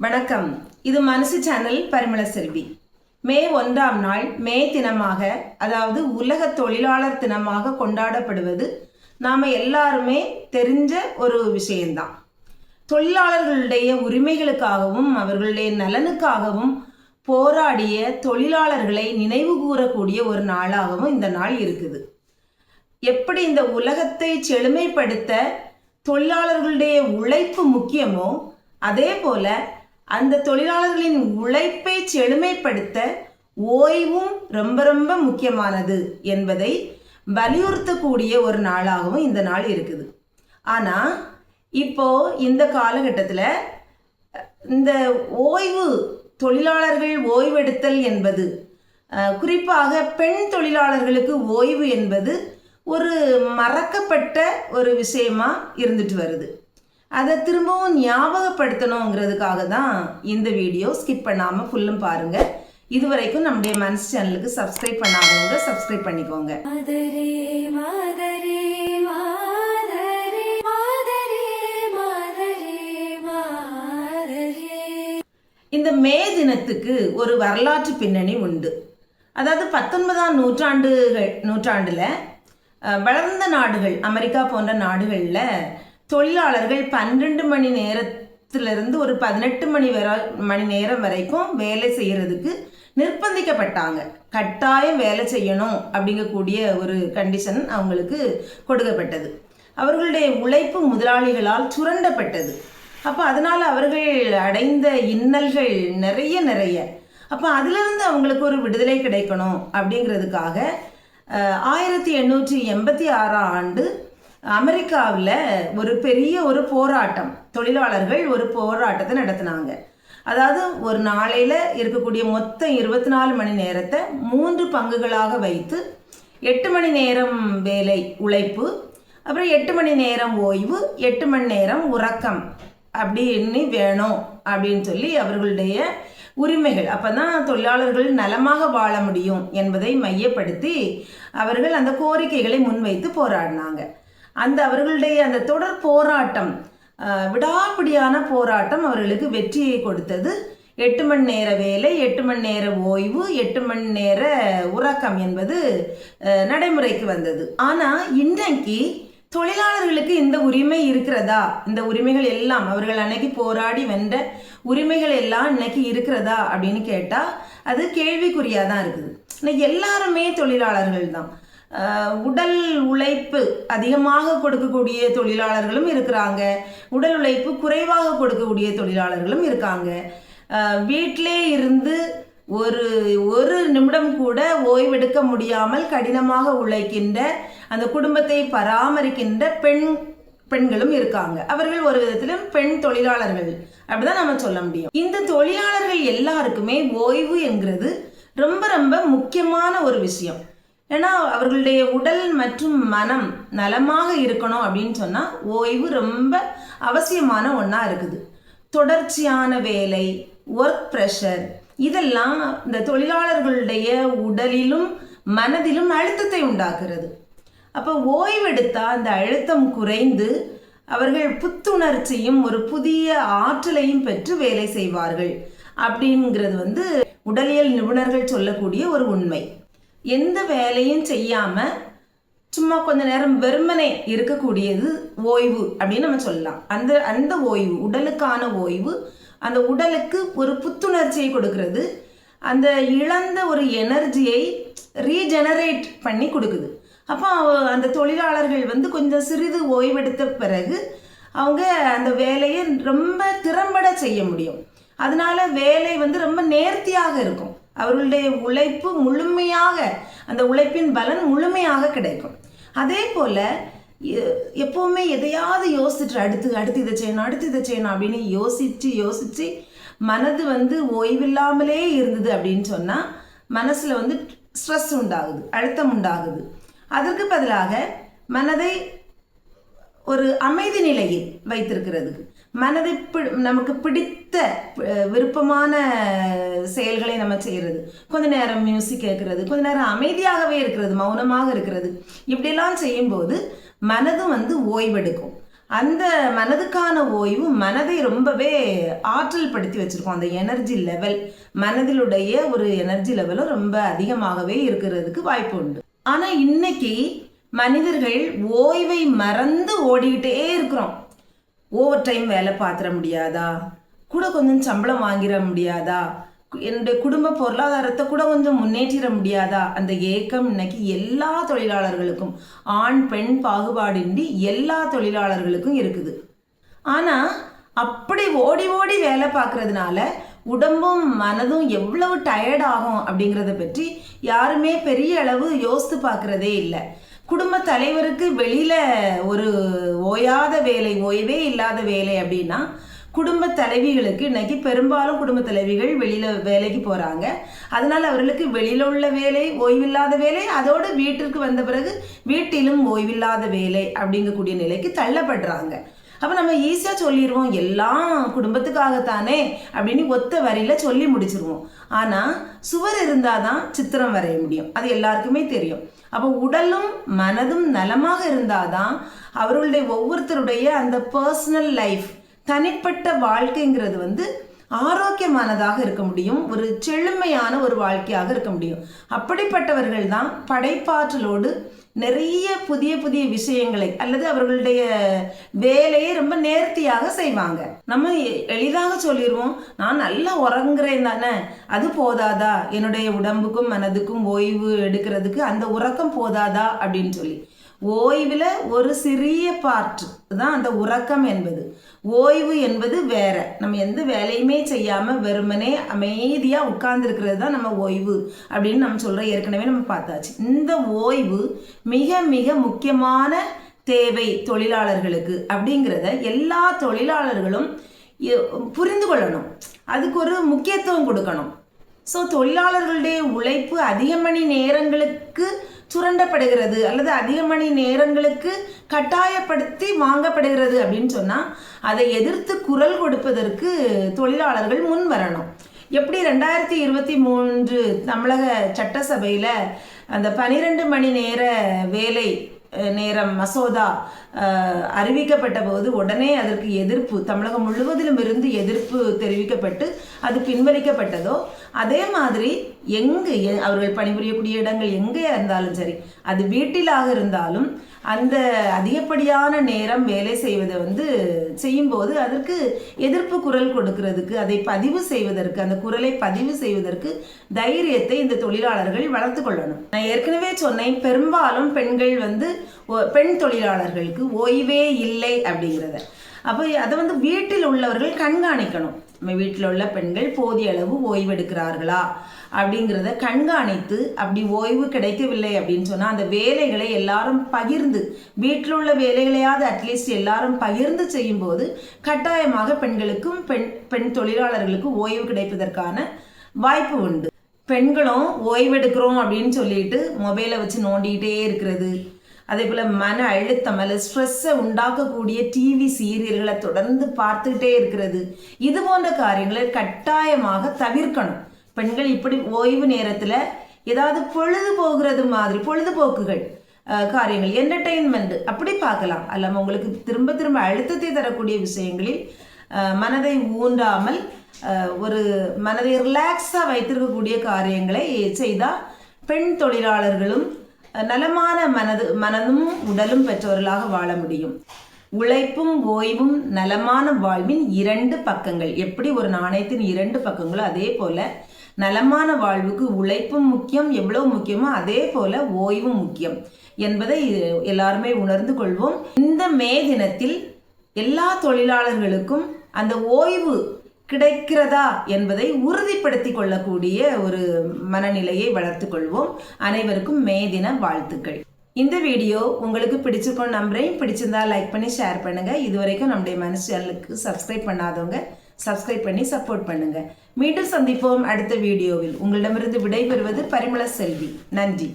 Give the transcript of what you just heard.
வணக்கம். இது மனசு சேனல் பரிமள செல்வி. மே ஒன்றாம் நாள் மே தினமாக அதாவது உலக தொழிலாளர் தினமாக கொண்டாடப்படுவது நாம் எல்லாருமே தெரிஞ்ச ஒரு விஷயம்தான். தொழிலாளர்களுடைய உரிமைகளுக்காகவும் அவர்களுடைய நலனுக்காகவும் போராடிய தொழிலாளர்களை நினைவு கூறக்கூடிய ஒரு நாளாகவும் இந்த நாள் இருக்குது. எப்படி இந்த உலகத்தை செழுமைப்படுத்த தொழிலாளர்களுடைய உழைப்பு முக்கியமோ அதே போல அந்த தொழிலாளர்களின் உழைப்பை செழுமைப்படுத்த ஓய்வும் ரொம்ப ரொம்ப முக்கியமானது என்பதை வலியுறுத்தக்கூடிய ஒரு நாளாகவும் இந்த நாள் இருக்குது. ஆனால் இப்போ இந்த காலகட்டத்தில் இந்த ஓய்வு தொழிலாளர்கள் ஓய்வெடுத்தல் என்பது குறிப்பாக பெண் தொழிலாளர்களுக்கு ஓய்வு என்பது ஒரு மறக்கப்பட்ட ஒரு விஷயமா இருந்துட்டு வருது. அதை திரும்பவும் ஞாபகப்படுத்தணுங்கிறதுக்காக தான் இந்த வீடியோ ஸ்கிப் பண்ணாமல் ஃபுல்லும் பாருங்கள் இதுவரைக்கும் நம்முடைய மனசு சேனலுக்கு சப்ஸ்கிரைப் பண்ணாதவங்க சப்ஸ்கிரைப் பண்ணிக்கோங்க. இந்த மே தினத்துக்கு ஒரு வரலாற்று பின்னணி உண்டு. அதாவது பத்தொன்பதாம் நூற்றாண்டுகள் நூற்றாண்டில் வளர்ந்த நாடுகள் அமெரிக்கா போன்ற நாடுகளில் தொழிலாளர்கள் பன்னெண்டு மணி நேரத்திலிருந்து ஒரு பதினெட்டு மணி வர மணி நேரம் வரைக்கும் வேலை செய்கிறதுக்கு நிர்பந்திக்கப்பட்டாங்க. கட்டாயம் வேலை செய்யணும் அப்படிங்கக்கூடிய ஒரு கண்டிஷன் அவங்களுக்கு கொடுக்கப்பட்டது. அவர்களுடைய உழைப்பு முதலாளிகளால் சுரண்டப்பட்டது. அப்போ அதனால் அவர்கள் அடைந்த இன்னல்கள் நிறைய நிறைய. அப்போ அதிலிருந்து அவங்களுக்கு ஒரு விடுதலை கிடைக்கணும் அப்படிங்கிறதுக்காக ஆயிரத்தி எண்ணூற்றி எண்பத்தி ஆறாம் ஆண்டு அமெரிக்காவில் ஒரு பெரிய ஒரு போராட்டம். தொழிலாளர்கள் ஒரு போராட்டத்தை நடத்தினாங்க. அதாவது ஒரு நாளையில் இருக்கக்கூடிய மொத்தம் இருபத்தி நாலு மணி நேரத்தை மூன்று பங்குகளாக வைத்து எட்டு மணி நேரம் வேலை உழைப்பு அப்புறம் எட்டு மணி நேரம் ஓய்வு எட்டு மணி நேரம் உறக்கம். அப்படின்னு வேணும் அப்படின்னு சொல்லி அவர்களுடைய உரிமைகள். அப்போ தான் தொழிலாளர்கள் நலமாக வாழ முடியும் என்பதை மையப்படுத்தி அவர்கள் அந்த கோரிக்கைகளை முன்வைத்து போராடினாங்க. அந்த அவர்களுடைய அந்த தொடர் போராட்டம் அஹ், விடாப்பிடியான போராட்டம் அவர்களுக்கு வெற்றியை கொடுத்தது. எட்டு மணி நேர வேலை எட்டு மணி நேர ஓய்வு எட்டு மணி நேர உறக்கம் என்பது நடைமுறைக்கு வந்தது. ஆனால் இன்றைக்கு தொழிலாளர்களுக்கு இந்த உரிமை இருக்கிறதா? இந்த உரிமைகள் எல்லாம் அவர்கள் அன்னைக்கு போராடி வென்ற உரிமைகள் எல்லாம் இன்னைக்கு இருக்கிறதா அப்படின்னு கேட்டால் அது கேள்விக்குறியாக தான் இருக்குது. இன்னைக்கு எல்லாருமே தொழிலாளர்கள் தான். உடல் உழைப்பு அதிகமாக கொடுக்கக்கூடிய தொழிலாளர்களும் இருக்கிறாங்க. உடல் உழைப்பு குறைவாக கொடுக்கக்கூடிய தொழிலாளர்களும் இருக்காங்க. வீட்டிலே இருந்து ஒரு ஒரு நிமிடம் கூட ஓய்வெடுக்க முடியாமல் கடினமாக உழைக்கின்ற அந்த குடும்பத்தை பராமரிக்கின்ற பெண் பெண்களும் இருக்காங்க. அவர்கள் ஒரு விதத்திலும் பெண் தொழிலாளர்கள் அப்படிதான் நம்ம சொல்ல முடியும். இந்த தொழிலாளர்கள் எல்லாருக்குமே ஓய்வு என்கிறது ரொம்ப ரொம்ப முக்கியமான ஒரு விஷயம். ஏன்னா அவர்களுடைய உடல் மற்றும் மனம் நலமாக இருக்கணும் அப்படின்னு சொன்னால் ஓய்வு ரொம்ப அவசியமான ஒன்றா இருக்குது. தொடர்ச்சியான வேலை ஒர்க் ப்ரெஷர் இதெல்லாம் இந்த தொழிலாளர்களுடைய உடலிலும் மனதிலும் அழுத்தத்தை உண்டாக்குறது. அப்போ ஓய்வெடுத்தால் அந்த அழுத்தம் குறைந்து அவர்கள் புத்துணர்ச்சியும் ஒரு புதிய ஆற்றலையும் பெற்று வேலை செய்வார்கள். அப்படிங்கிறது வந்து உடலியல் நிபுணர்கள் சொல்லக்கூடிய ஒரு உண்மை. எந்த வேலையும் செய்யாம சும்மா கொஞ்ச நேரம் வெறுமனே இருக்கக்கூடியது ஓய்வு அப்படின்னு நம்ம சொல்லலாம். அந்த அந்த ஓய்வு உடலுக்கான ஓய்வு அந்த உடலுக்கு ஒரு புத்துணர்ச்சியை கொடுக்கறது. அந்த இழந்த ஒரு எனர்ஜியை ரீஜெனரேட் பண்ணி கொடுக்குது. அப்போ அந்த தொழிலாளர்கள் வந்து கொஞ்சம் சிறிது ஓய்வெடுத்த பிறகு அவங்க அந்த வேலையை ரொம்ப திறம்பட செய்ய முடியும். அதனால வேலை வந்து ரொம்ப நேர்த்தியாக இருக்கும். அவர்களுடைய உழைப்பு முழுமையாக அந்த உழைப்பின் பலன் முழுமையாக கிடைக்கும். அதே போல் எப்போவுமே எதையாவது யோசிச்சுட்டு அடுத்து அடுத்து இதை செய்யணும் அடுத்து இதை செய்யணும் அப்படின்னு யோசித்து யோசித்து மனது வந்து ஓய்வில்லாமலே இருந்தது அப்படின்னு சொன்னால் மனசில் வந்து ஸ்ட்ரெஸ் உண்டாகுது அழுத்தம் உண்டாகுது. அதற்கு பதிலாக மனதை ஒரு அமைதி நிலையை வைத்திருக்கிறதுக்கு மனதை பி- நமக்கு பிடித்த விருப்பமான செயல்களை நம்ம செய்கிறது கொஞ்ச நேரம் மியூசிக் கேட்கறது கொஞ்ச நேரம் அமைதியாகவே இருக்கிறது மௌனமாக இருக்கிறது. இப்படிலாம் செய்யும்போது மனதும் வந்து ஓய்வெடுக்கும். அந்த மனதுக்கான ஓய்வு மனதை ரொம்பவே ஆற்றல் படுத்தி வச்சுருக்கோம். அந்த எனர்ஜி லெவல் மனதிலுடைய ஒரு எனர்ஜி லெவலும் ரொம்ப அதிகமாகவே இருக்கிறதுக்கு வாய்ப்பு உண்டு. ஆனால் இன்னைக்கு மனிதர்கள் ஓய்வை மறந்து ஓடிக்கிட்டே இருக்கிறோம். ஓவர் டைம் வேலை பார்த்துட முடியாதா? கூட கொஞ்சம் சம்பளம் வாங்கிட முடியாதா? என்னுடைய குடும்ப பொருளாதாரத்தை கூட கொஞ்சம் முன்னேற்றிட முடியாதா? அந்த ஏக்கம் இன்னைக்கு எல்லா தொழிலாளர்களுக்கும் ஆண் பெண் பாகுபாடின்றி எல்லா தொழிலாளர்களுக்கும் இருக்குது. ஆனால் அப்படி ஓடி ஓடி வேலை பார்க்கறதுனால உடம்பும் மனதும் எவ்வளவு டயர்ட் ஆகும் அப்படிங்கிறத பற்றி யாருமே பெரிய அளவு யோசித்து பார்க்குறதே இல்லை. குடும்ப தலைவருக்கு வெளியில ஒரு ஓயாத வேலை ஓய்வே இல்லாத வேலை அப்படின்னா குடும்ப தலைவிகளுக்கு இன்னைக்கு பெரும்பாலும் குடும்ப தலைவிகள் வெளியில வேலைக்கு போறாங்க. அதனால அவர்களுக்கு வெளியில உள்ள வேலை ஓய்வில்லாத வேலை அதோடு வீட்டிற்கு வந்த பிறகு வீட்டிலும் ஓய்வில்லாத வேலை அப்படிங்கக்கூடிய நிலைக்கு தள்ளப்படுறாங்க. அப்போ நம்ம ஈஸியாக சொல்லிடுவோம் எல்லாம் குடும்பத்துக்காகத்தானே அப்படின்னு ஒத்த வரியில் சொல்லி முடிச்சிருவோம். ஆனால் சுவர் இருந்தால் தான் சித்திரம் வரைய முடியும். அது எல்லாருக்குமே தெரியும். அப்போ உடலும் மனதும் நலமாக இருந்தால் தான் அவர்களுடைய ஒவ்வொருத்தருடைய அந்த பர்சனல் லைஃப் தனிப்பட்ட வாழ்க்கைங்கிறது வந்து ஆரோக்கியமானதாக இருக்க முடியும். ஒரு செழுமையான ஒரு வாழ்க்கையாக இருக்க முடியும். அப்படிப்பட்டவர்கள் தான் படைப்பாற்றலோடு நிறைய புதிய புதிய விஷயங்களை அல்லது அவர்களுடைய வேலையை ரொம்ப நேர்த்தியாக செய்வாங்க. நம்ம எளிதாக சொல்லிடுவோம் நான் நல்லா உறங்குறேன் தானே அது போதாதா? என்னுடைய உடம்புக்கும் மனதுக்கும் ஓய்வு எடுக்கிறதுக்கு அந்த உறக்கம் போதாதா? அப்படின்னு சொல்லி. ஓய்வில் ஒரு சிறிய பார்ட் தான் அந்த உறக்கம் என்பது. ஓய்வு என்பது வேற. நம்ம எந்த வேலையுமே செய்யாமல் வெறுமனே அமைதியாக உட்கார்ந்துருக்கிறது தான் நம்ம ஓய்வு அப்படின்னு நம்ம சொல்கிறோம் ஏற்கனவே நம்ம பார்த்தாச்சு. இந்த ஓய்வு மிக மிக முக்கியமான தேவை தொழிலாளர்களுக்கு அப்படிங்கிறத எல்லா தொழிலாளர்களும் புரிந்து கொள்ளணும். அதுக்கு ஒரு முக்கியத்துவம் கொடுக்கணும். ஸோ தொழிலாளர்களுடைய உழைப்பு அதிக மணி நேரங்களுக்கு சுரண்டப்படுகிறது அல்லது அதிக மணி நேரங்களுக்கு கட்டாயப்படுத்தி வாங்கப்படுகிறது அப்படின்னு சொன்னால் அதை எதிர்த்து குரல் கொடுப்பதற்கு தொழிலாளர்கள் முன் வரணும். எப்படி ரெண்டாயிரத்தி இருபத்தி மூன்று தமிழக சட்டசபையில் அந்த பனிரெண்டு மணி நேர வேலை நேரம் மசோதா அறிவிக்கப்பட்ட போது உடனே அதற்கு எதிர்ப்பு தமிழகம் முழுவதிலும் இருந்து எதிர்ப்பு தெரிவிக்கப்பட்டு அது பின்வலிக்கப்பட்டதோ அதே மாதிரி எங்கு எ- அவர்கள் பணிபுரியக்கூடிய இடங்கள் எங்கே இருந்தாலும் சரி அது வீட்டிலாக இருந்தாலும் அந்த அதிகப்படியான நேரம் வேலை செய்வதை வந்து செய்யும்போது அதற்கு எதிர்ப்பு குரல் கொடுக்கிறதுக்கு அதை பதிவு செய்வதற்கு அந்த குரலை பதிவு செய்வதற்கு தைரியத்தை இந்த தொழிலாளர்கள் வளர்த்து கொள்ளணும். நான் ஏற்கனவே சொன்னேன் பெரும்பாலும் பெண்கள் வந்து பெண் தொழிலாளர்களுக்கு ஓய்வே இல்லை அப்படிங்கிறத. அப்போ அதை வந்து வீட்டில் உள்ளவர்கள் கண்காணிக்கணும். நம்ம வீட்டில் உள்ள பெண்கள் போதிய அளவு ஓய்வெடுக்கிறார்களா அப்படிங்கிறத கண்காணித்து அப்படி ஓய்வு கிடைக்கவில்லை அப்படின்னு சொன்னால் அந்த வேலைகளை எல்லாரும் பகிர்ந்து வீட்டில் உள்ள வேலைகளையாவது அட்லீஸ்ட் எல்லாரும் பகிர்ந்து செய்யும்போது கட்டாயமாக பெண்களுக்கும் பெண் பெண் தொழிலாளர்களுக்கும் ஓய்வு கிடைப்பதற்கான வாய்ப்பு உண்டு. பெண்களும் ஓய்வெடுக்கிறோம் அப்படின்னு சொல்லிட்டு மொபைலை வச்சு நோண்டிக்கிட்டே இருக்கிறது. அதே போல் மன அழுத்தம் அல்லது ஸ்ட்ரெஸ்ஸை உண்டாக்கக்கூடிய டிவி சீரியல்களை தொடர்ந்து பார்த்துக்கிட்டே இருக்கிறது. இது போன்ற காரியங்களை கட்டாயமாக தவிர்க்கணும். பெண்கள் இப்படி ஓய்வு நேரத்தில் ஏதாவது பொழுது போகிறது மாதிரி பொழுதுபோக்குகள் காரியங்கள் என்டர்டெயின்மெண்ட் அப்படி பார்க்கலாம். அல்லாமல் உங்களுக்கு திரும்ப திரும்ப அழுத்தத்தை தரக்கூடிய விஷயங்களில் மனதை ஊன்றாமல் ஒரு மனதை ரிலாக்ஸாக வைத்திருக்கக்கூடிய காரியங்களை செய்தால் பெண் தொழிலாளர்களும் நலமான மனது மனதும் உடலும் பெற்றவர்களாக வாழ முடியும். உழைப்பும் ஓய்வும் நலமான வாழ்வின் இரண்டு பக்கங்கள். எப்படி ஒரு நாணயத்தின் இரண்டு பக்கங்களோ அதே போல நலமான வாழ்வுக்கு உழைப்பும் முக்கியம் எவ்வளவு முக்கியமோ அதே போல ஓய்வும் முக்கியம் என்பதை எல்லாருமே உணர்ந்து கொள்வோம். இந்த மே தினத்தில் எல்லா தொழிலாளர்களுக்கும் அந்த ஓய்வு கிடைக்கிறதா என்பதை உறுதிப்படுத்திக் கொள்ளக்கூடிய ஒரு மனநிலையை வளர்த்துக்கொள்வோம் அனைவருக்கும் மே தின வாழ்த்துக்கள். இந்த வீடியோ உங்களுக்கு பிடிச்சிருக்கும் நம்புறேன். பிடிச்சிருந்தா லைக் பண்ணி ஷேர் பண்ணுங்க. இதுவரைக்கும் நம்முடைய மனசு சேனலுக்கு சப்ஸ்கிரைப் பண்ணாதவங்க சப்ஸ்கிரைப் பண்ணி சப்போர்ட் பண்ணுங்க. மீண்டும் சந்திப்போம் அடுத்த வீடியோவில். உங்களிடமிருந்து விடைபெறுவது பரிமள செல்வி. நன்றி.